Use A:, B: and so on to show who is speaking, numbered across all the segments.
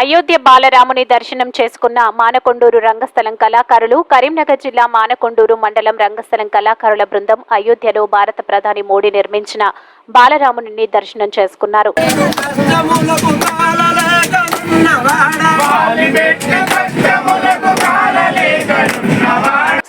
A: అయోధ్య బాలరాముని దర్శనం చేసుకున్న మానకొండూరు రంగస్థలం కళాకారులు కరీంనగర్ జిల్లా మానకొండూరు మండలం రంగస్థలం కళాకారుల బృందం అయోధ్యలో భారత ప్రధాని మోడీ నిర్మించిన బాలరాముని దర్శనం చేసుకున్నారు.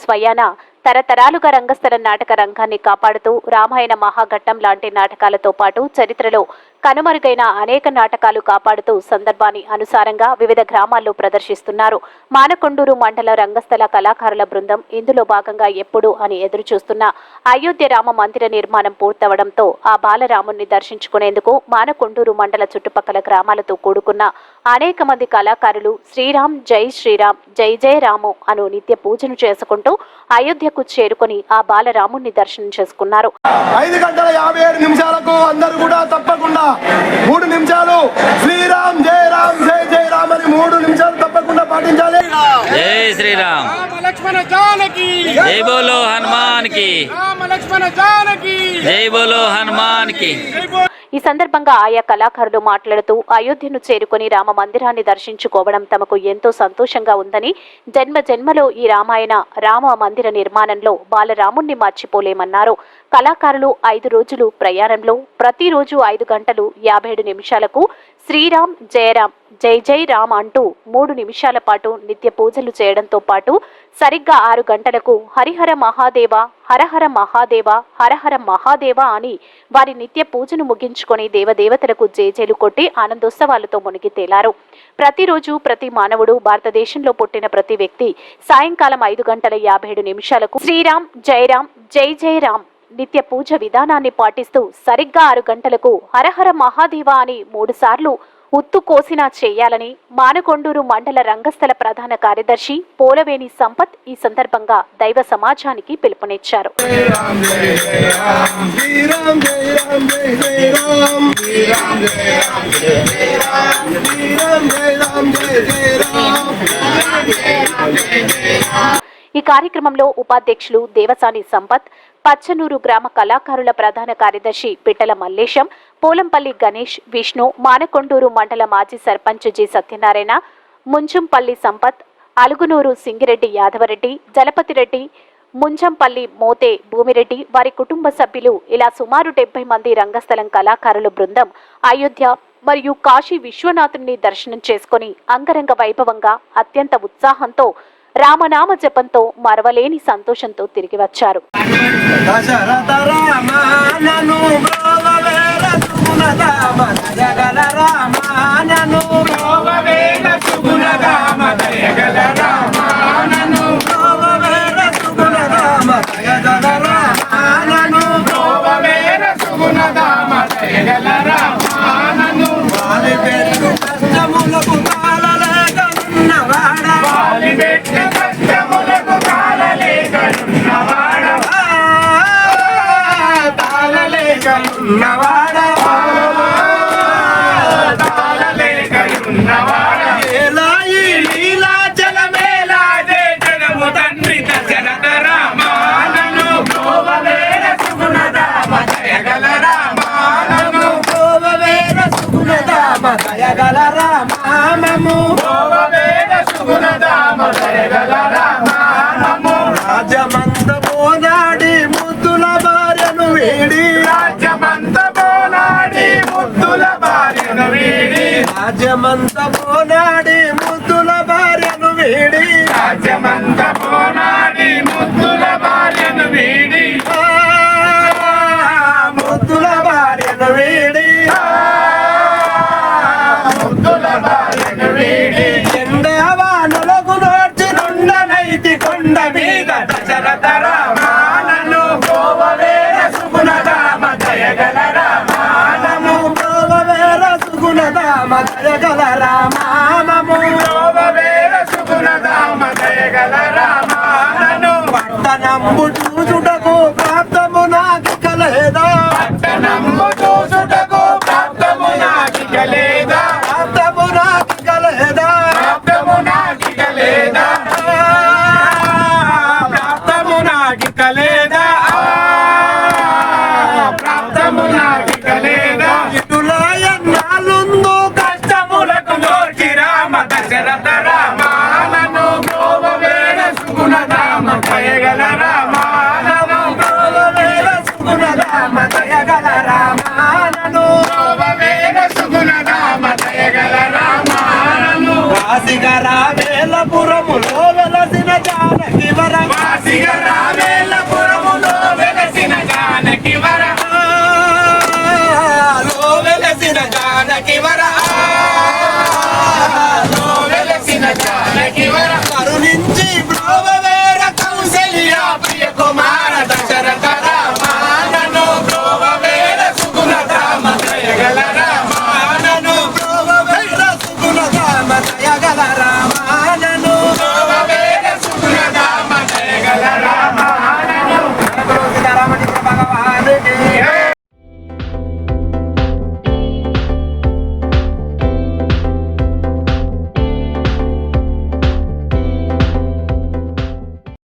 A: స్వయాన తరతరాలుగా రంగస్థల నాటక రంగాన్ని కాపాడుతూ రామాయణ మహాఘట్టం లాంటి నాటకాలతో పాటు చరిత్రలో కనుమరుగైన అనేక నాటకాలు కాపాడుతూ సందర్భాన్ని అనుసారంగా వివిధ గ్రామాల్లో ప్రదర్శిస్తున్నారు. మానకొండూరు మండల రంగస్థల కళాకారుల బృందం ఇందులో భాగంగా ఎప్పుడు అని ఎదురు చూస్తున్న అయోధ్య రామ మందిర నిర్మాణం పూర్తవడంతో ఆ బాలరాముణ్ణి దర్శించుకునేందుకు మానకొండూరు మండల చుట్టుపక్కల గ్రామాలతో కూడుకున్న అనేక మంది కళాకారులు శ్రీరామ్ జై శ్రీరామ్ జై జై రాము అను నిత్య పూజను చేసుకుంటూ అయోధ్య అయోధ్యకు చేరుకొని ఆ బాలరాముణ్ణి దర్శనం చేసుకున్నారు.
B: ఐదు గంటల యాభై ఏడు నిమిషాలకు అందరూ కూడా తప్పకుండా మూడు నిమిషాలు శ్రీరామ్ జై రామ్ జై జై రామ్ అని మూడు నిమిషాలు తప్పకుండా పాటించాలి.
C: జై శ్రీరామ్.
D: రామ లక్ష్మణ జానకి.
C: జై బోలో హనుమాన్కి
D: రామ లక్ష్మణ జానకి.
C: జై బోలో హనుమాన్కి
A: ఈ సందర్భంగా ఆయా కళాకారులు మాట్లాడుతూ అయోధ్యను చేరుకొని రామ మందిరాన్ని దర్శించుకోవడం తమకు ఎంతో సంతోషంగా ఉందని జన్మ జన్మలో ఈ రామాయణ రామ మందిర నిర్మాణంలో బాలరాముణ్ణి మర్చిపోలేమన్నారు. కళాకారులు ఐదు రోజులు ప్రయాణంలో ప్రతిరోజు ఐదు గంటలు యాభై ఏడు నిమిషాలకు శ్రీరామ్ జయరామ్ జై జై రామ్ అంటూ మూడు నిమిషాల పాటు నిత్య పూజలు చేయడంతో పాటు సరిగ్గా ఆరు గంటలకు హరిహర మహాదేవ హరహర మహాదేవ హరహర మహాదేవ అని వారి నిత్య పూజను ముగించుకొని దేవదేవతలకు జేజేలు కొట్టి ఆనందోత్సవాలతో మునిగి తేలారు. ప్రతిరోజు ప్రతి మానవుడు భారతదేశంలో పుట్టిన ప్రతి వ్యక్తి సాయంకాలం ఐదు గంటల యాభై ఏడు నిమిషాలకు శ్రీరామ్ జయరామ్ జై జై రామ్ నిత్య పూజ విధానాన్ని పాటిస్తూ సరిగ్గా ఆరు గంటలకు హరహర మహాదేవ అని మూడుసార్లు ఉత్తు కోసినా చేయాలని మానకొండూరు మండల రంగస్థల ప్రధాన కార్యదర్శి పోలవేణి సంపత్ ఈ సందర్భంగా దైవ సమాజానికి పిలుపునిచ్చారు. ఈ కార్యక్రమంలో ఉపాధ్యక్షులు దేవసాని సంపత్ పచ్చనూరు గ్రామ కళాకారుల ప్రధాన కార్యదర్శి పిట్టల మల్లేశం పోలంపల్లి గణేష్ విష్ణు మానకొండూరు మండల మాజీ సర్పంచ్ జి సత్యనారాయణ ముంచంపల్లి సంపత్ అలుగునూరు సింగిరెడ్డి యాదవరెడ్డి జలపతిరెడ్డి ముంజంపల్లి మోతే భూమిరెడ్డి వారి కుటుంబ సభ్యులు ఇలా సుమారు డెబ్బై మంది రంగస్థలం కళాకారుల బృందం అయోధ్య మరియు కాశీ విశ్వనాథుని దర్శనం చేసుకుని అంగరంగ వైభవంగా అత్యంత ఉత్సాహంతో రామనామ జపంతో మరవలేని సంతోషంతో తిరిగి వచ్చారు.
E: దశరథ రామ తాళలేక ఉన్నవాడ? తాళలేక ఉన్నవాడ ఏలాయి లీలా జలమేలా జనము తండ్రి దశరథ రామానను. గోవవేర సుగుణదామ జయగల రామానను గోవవేర సుగుణదామ జయగల రామానము. గోవవేర సుగుణదామ జయగల ముద్దుల భార్యను వీడి. రాజమంత పోనాడి ముద్దుల భార్యను వీడి. రాజమంత పోనాడి ముద్దుల భార్యను వీడి. ముద్దుల భార్యను వీడి. ముద్దుల భార్యను వీడి. ఎండవానులకు నోర్చి నుండనైతి కొండ మీద దశరథ আম্বুর